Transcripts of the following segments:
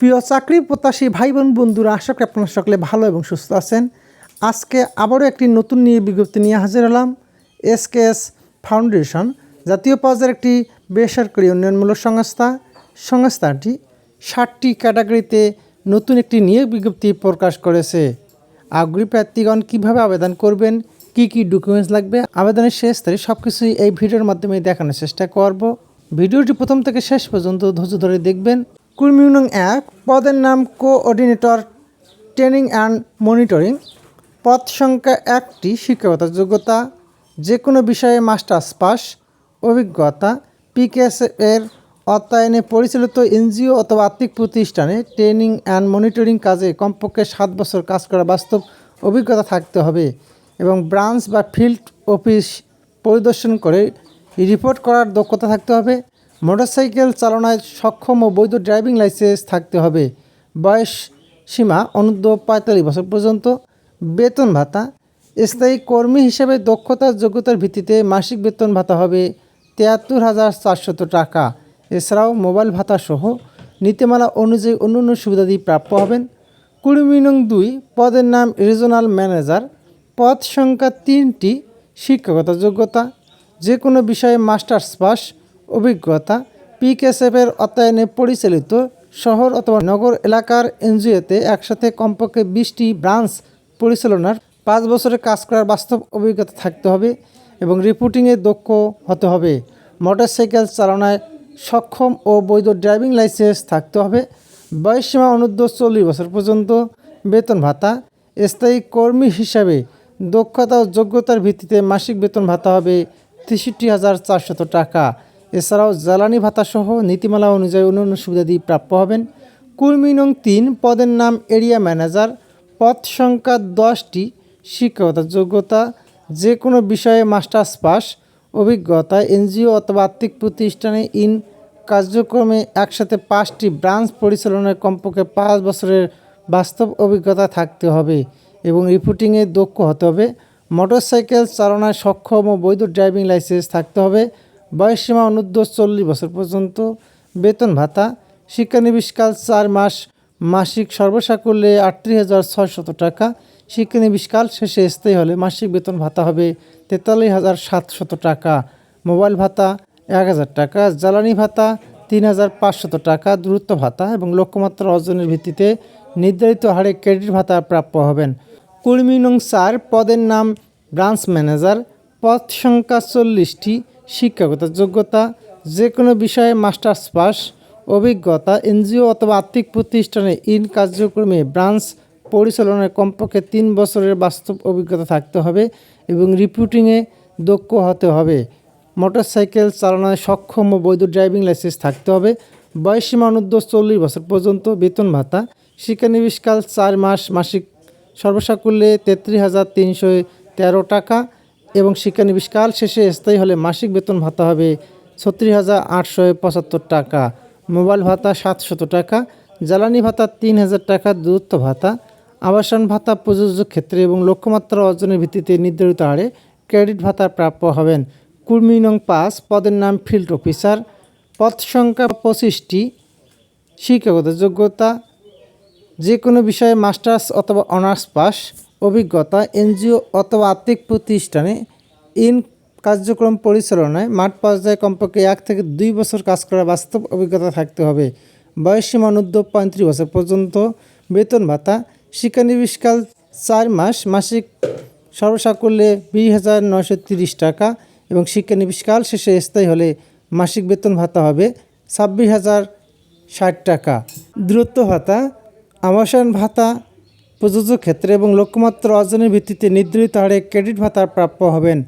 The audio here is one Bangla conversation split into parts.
প্রিয় চাকরি প্রত্যাশী ভাই বোন বন্ধুরা, আশা করি আপনারা সকলে ভালো এবং সুস্থ আছেন। আজকে আবারও একটি নতুন নিয়ে বিজ্ঞপ্তি নিয়ে হাজির হলাম এসকেএস ফাউন্ডেশন, জাতীয় পর্যায়ের একটি বেসরকারি উন্নয়নমূলক সংস্থা। সংস্থাটি ষাটটি ক্যাটাগরিতে নতুন একটি নিয়োগ বিজ্ঞপ্তি প্রকাশ করেছে। আগ্রহী প্রার্থীগণ কীভাবে আবেদন করবেন, কি কি ডকুমেন্টস লাগবে, আবেদনের শেষ তারিখ সব কিছুই এই ভিডিওর মাধ্যমে দেখানোর চেষ্টা করব। ভিডিওটি প্রথম থেকে শেষ পর্যন্ত ধৈর্য ধরে দেখবেন। কুর্মিউনং এক পদের নাম কোঅর্ডিনেটর, ট্রেনিং অ্যান্ড মনিটরিং। পদ সংখ্যা একটি, শিক্ষকতা, যোগ্যতা যে কোনো বিষয়ে মাস্টার্স পাস, অভিজ্ঞতা, পিকেএস এর অর্থায়নে পরিচালিত এনজিও অথবা আর্থিক প্রতিষ্ঠানে ট্রেনিং অ্যান্ড মনিটরিং কাজে কমপক্ষে সাত বছর কাজ করা বাস্তব অভিজ্ঞতা থাকতে হবে এবং ব্রাঞ্চ বা ফিল্ড অফিস পরিদর্শন করে রিপোর্ট করার দক্ষতা থাকতে হবে। মোটরসাইকেল চালনায় সক্ষম ও বৈধ ড্রাইভিং লাইসেন্স থাকতে হবে। বয়স সীমা অনূর্ধ্ব পঁয়তাল্লিশ বছর পর্যন্ত। বেতন ভাতা। স্থায়ী কর্মী হিসেবে দক্ষতার যোগ্যতার ভিত্তিতে মাসিক বেতন ভাতা হবে তিয়াত্তর হাজার চারশত টাকা। এছাড়াও মোবাইল ভাতা সহ নীতিমালা অনুযায়ী অন্য অন্যান্য সুবিধাদি প্রাপ্য হবেন। কুড়ি নং দুই, পদের নাম রিজনাল ম্যানেজার। পদ সংখ্যা তিনটি শিক্ষকতা যোগ্যতা। যে কোনো বিষয়ে মাস্টার্স পাস অভিজ্ঞতা পিকেএসএফের অর্থায়নে পরিচালিত শহর অথবা নগর এলাকার এনজিওতে একসাথে কমপক্ষে বিশটি ব্রাঞ্চ পরিচালনার পাঁচ বছরের কাজ করার বাস্তব অভিজ্ঞতা থাকতে হবে এবং রিপোর্টিংয়ে দক্ষ হতে হবে। মোটরসাইকেল চালনায় সক্ষম ও বৈধ ড্রাইভিং লাইসেন্স থাকতে হবে। বয়সসীমা অনূর্ধ্ব চল্লিশ বছর পর্যন্ত বেতন ভাতা। স্থায়ী কর্মী হিসাবে দক্ষতা ও যোগ্যতার ভিত্তিতে মাসিক বেতন ভাতা হবে তেষট্টি হাজার চারশত টাকা। এছাড়াও জ্বালানি ভাতা সহ নীতিমালা অনুযায়ী অন্যান্য সুবিধাদি প্রাপ্য হবেন। কুর্মী নং তিন, পদের নাম এরিয়া ম্যানেজার। পদ সংখ্যা দশটি শিক্ষকতার যোগ্যতা যে কোনো বিষয়ে মাস্টার্স পাস, অভিজ্ঞতা, এনজিও অথবা আর্থিক প্রতিষ্ঠানে ইন কার্যক্রমে একসাথে পাঁচটি ব্রাঞ্চ পরিচালনার কমপক্ষে পাঁচ বছরের বাস্তব অভিজ্ঞতা থাকতে হবে এবং রিপোর্টিংয়ে দক্ষ হতে হবে। মোটরসাইকেল চালনায় সক্ষম ও বৈধ ড্রাইভিং লাইসেন্স থাকতে হবে। বয়সসীমা অনূর্ধ্ব চল্লিশ বছর পর্যন্ত। বেতন ভাতা শিক্ষানবিষ্কাল চার মাস, মাসিক সর্বসাকুল্যে আটত্রিশ হাজার ছয়শত টাকা। শিক্ষানবিষ্কাল শেষে স্থায়ী হলে মাসিক বেতন ভাতা হবে তেতাল্লিশ হাজার সাতশত টাকা। মোবাইল ভাতা, এক হাজার টাকা। জ্বালানি ভাতা, তিন হাজার পাঁচশত টাকা। দূরত্ব ভাতা এবং লক্ষ্যমাত্রা অর্জনের ভিত্তিতে নির্ধারিত হারে ক্রেডিট ভাতা প্রাপ্য হবেন। কুর্মী নং পদের নাম ব্রাঞ্চ ম্যানেজার। পদ সংখ্যা চল্লিশটি। শিক্ষাগত যোগ্যতা যে কোনো বিষয়ে মাস্টার্স পাস, অভিজ্ঞতা, এনজিও অথবা আর্থিক প্রতিষ্ঠানে ইন কার্যক্রমে ব্রাঞ্চ পরিচালনায় কমপক্ষে তিন বছরের বাস্তব অভিজ্ঞতা থাকতে হবে এবং রিপোর্টিংয়ে দক্ষ হতে হবে। মোটরসাইকেল চালানোয় সক্ষম ও বৈধ ড্রাইভিং লাইসেন্স থাকতে হবে। বয়সীমা অনূর্ধ্ব চল্লিশ বছর পর্যন্ত, বেতন ভাতা। শিক্ষানবিষ্কাল চার মাস মাসিক সর্বসাকুল্যে তেত্রিশ হাজার তিনশো তেরো টাকা। এবং শিক্ষানবিষ্কাল শেষে স্থায়ী হলে মাসিক বেতন ভাতা হবে ছত্রিশ হাজার আটশো পঁচাত্তর টাকা। মোবাইল ভাতা সাতশত টাকা, জ্বালানি ভাতা তিন হাজার টাকা, দূরত্ব ভাতা, আবাসন ভাতা প্রযোজ্য ক্ষেত্রে এবং লক্ষ্যমাত্রা অর্জনের ভিত্তিতে নির্ধারিত হারে ক্রেডিট ভাতা প্রাপ্য হবেন। কুর্মী নং পাঁচ, পদের নাম ফিল্ড অফিসার। পদ সংখ্যা পঁচিশটি, শিক্ষাগত যোগ্যতা যে কোনো বিষয়ে মাস্টার্স অথবা অনার্স পাস। অভিজ্ঞতা, এনজিও অথবা আর্থিক প্রতিষ্ঠানে ইন কার্যক্রম পরিচালনায় মাঠ পর্যায়ে কমপক্ষে এক থেকে দুই বছর কাজ করার বাস্তব অভিজ্ঞতা থাকতে হবে। বয়সসীমা অনূর্ধ্ব পঁয়ত্রিশ বছর পর্যন্ত। বেতন ভাতা শিক্ষানবিষ্কাল চার মাস, মাসিক সর্বসাকুল্যে বিশ হাজার নয়শো তিরিশ টাকা এবং শিক্ষানবিষ্কাল শেষে স্থায়ী হলে মাসিক বেতন ভাতা হবে ছাব্বিশ হাজার ষাট টাকা। দূরত্ব ভাতা, আবাসন ভাতা প্রযোজ্য ক্ষেত্রে এবং লক্ষ্যমাত্রা অর্জনের ভিত্তিতে নির্ধারিত হারে ক্রেডিট ভাতা প্রাপ্য হবেন।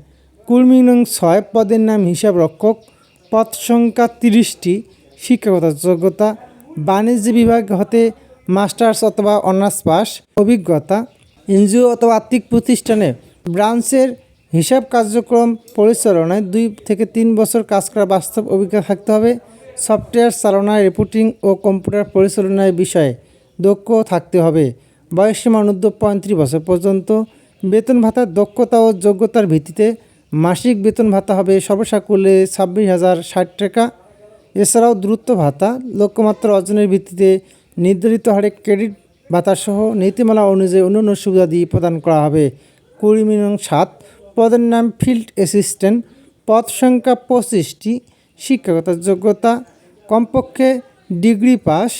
কুর্মী নং ছয় পদের নাম হিসাব রক্ষক। পদ সংখ্যা তিরিশটি। শিক্ষাগত যোগ্যতা। বাণিজ্য বিভাগ হতে মাস্টার্স অথবা অনার্স পাস। অভিজ্ঞতা। এনজিও অথবা আর্থিক প্রতিষ্ঠানে ব্রাঞ্চের হিসাব কার্যক্রম পরিচালনায় দুই থেকে তিন বছর কাজ করা বাস্তব অভিজ্ঞতা থাকতে হবে। সফটওয়্যার চালনায় রিপোর্টিং ও কম্পিউটার পরিচালনার বিষয়ে দক্ষ থাকতে হবে। বয়সসীমা অনূর্ধ্ব পঁয়ত্রিশ বছর পর্যন্ত বেতন ভাতার দক্ষতা ও যোগ্যতার ভিত্তিতে মাসিক বেতন ভাতা হবে সর্বসাকুল্যে ছাব্বিশ হাজার ষাট টাকা। এছাড়াও দ্রুত ভাতা, লক্ষ্যমাত্রা অর্জনের ভিত্তিতে নির্ধারিত হারে ক্রেডিট ভাতাসহ নীতিমালা অনুযায়ী অন্যান্য সুবিধাদি প্রদান করা হবে। কুড়ি মিলিয়ন সাত, পদের নাম ফিল্ড অ্যাসিস্ট্যান্ট, পদ সংখ্যা পঁচিশটি, শিক্ষাগত যোগ্যতা, কমপক্ষে ডিগ্রি পাস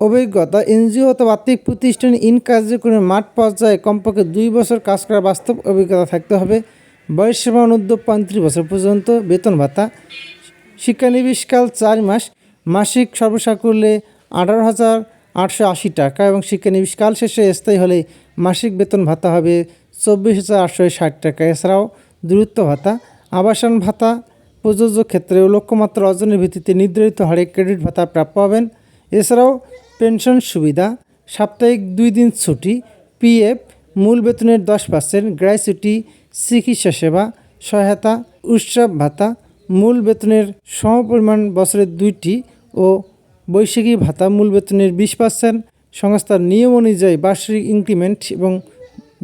অভিজ্ঞতা, এনজিও অথবা আর্থিক প্রতিষ্ঠান ইন কার্যক্রমে মাঠ পর্যায়ে কমপক্ষে দুই বছর কাজ করার বাস্তব অভিজ্ঞতা থাকতে হবে। বয়স সীমা অনুদ্ধ পঁয়ত্রিশ বছর পর্যন্ত, বেতন ভাতা। শিক্ষানবিশকাল চার মাস, মাসিক সর্বসাকুল্যে আঠারো হাজার আটশো আশি টাকা এবং শিক্ষানিবিশকাল শেষে স্থায়ী হলে মাসিক বেতন ভাতা হবে চব্বিশ হাজার আটশো ষাট টাকা। এছাড়াও দূরত্ব ভাতা, আবাসন ভাতা, প্রযোজ্য ক্ষেত্রেও লক্ষ্যমাত্রা অর্জনের ভিত্তিতে নির্ধারিত হারে ক্রেডিট ভাতা প্রাপ্য হবেন। এছাড়াও পেনশন সুবিধা, সাপ্তাহিক দুই দিন ছুটি, পিএফ, মূল বেতনের দশ পার্সেন্ট গ্র্যাচুইটি চিকিৎসা সেবা, সহায়তা, উৎসব ভাতা, মূল বেতনের সমপরিমাণ বছরের দুইটি ও বৈশাখী ভাতা মূল বেতনের বিশ পার্সেন্ট, সংস্থার নিয়ম অনুযায়ী বার্ষিক ইনক্রিমেন্ট এবং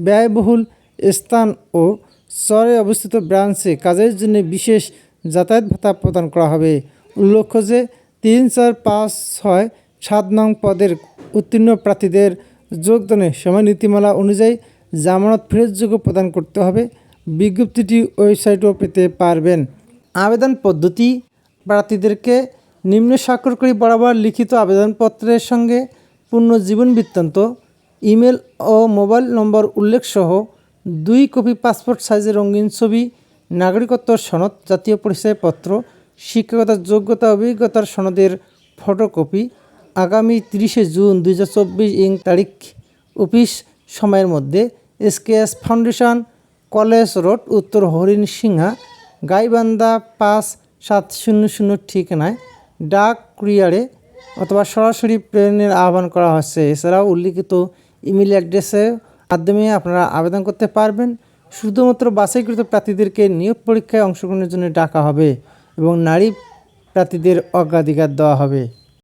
ব্যয়বহুল স্থান ও শহরে অবস্থিত ব্রাঞ্চে কাজের জন্য বিশেষ যাতায়াত ভাতা প্রদান করা হবে। উল্লেখ্য যে তিন চার পাঁচ ছয় সাত নং পদের উত্তীর্ণ প্রার্থীদের যোগদানের সময় নীতিমালা অনুযায়ী জামানত ফেরতযোগ্য প্রদান করতে হবে। বিজ্ঞপ্তিটি ওয়েবসাইটও পেতে পারবেন। আবেদন পদ্ধতি, প্রার্থীদেরকে নিম্ন স্বাক্ষরকারী বরাবর লিখিত আবেদনপত্রের সঙ্গে পূর্ণ জীবন বৃত্তান্ত, ইমেল ও মোবাইল নম্বর উল্লেখ সহ দুই কপি পাসপোর্ট সাইজের রঙিন ছবি, নাগরিকত্ব সনদ, জাতীয় পরিচয়পত্র, শিক্ষাগত যোগ্যতা, অভিজ্ঞতার সনদের ফটোকপি আগামী তিরিশে জুন দুই হাজার চব্বিশ ইং তারিখ অফিস সময়ের মধ্যে এসকেএস ফাউন্ডেশন কলেজ রোড উত্তর হরিণ সিংহা গাইবান্ধা পাঁচ সাত শূন্য শূন্য ঠিকানায় ডাক কুরিয়ারে অথবা সরাসরি প্রেরণের আহ্বান করা হচ্ছে। এছাড়াও উল্লিখিত ইমেল অ্যাড্রেসের মাধ্যমে আপনারা আবেদন করতে পারবেন। শুধুমাত্র বাছাইকৃত প্রার্থীদেরকে নিয়োগ পরীক্ষায় অংশগ্রহণের জন্য ডাকা হবে এবং নারী প্রার্থীদের অগ্রাধিকার দেওয়া হবে।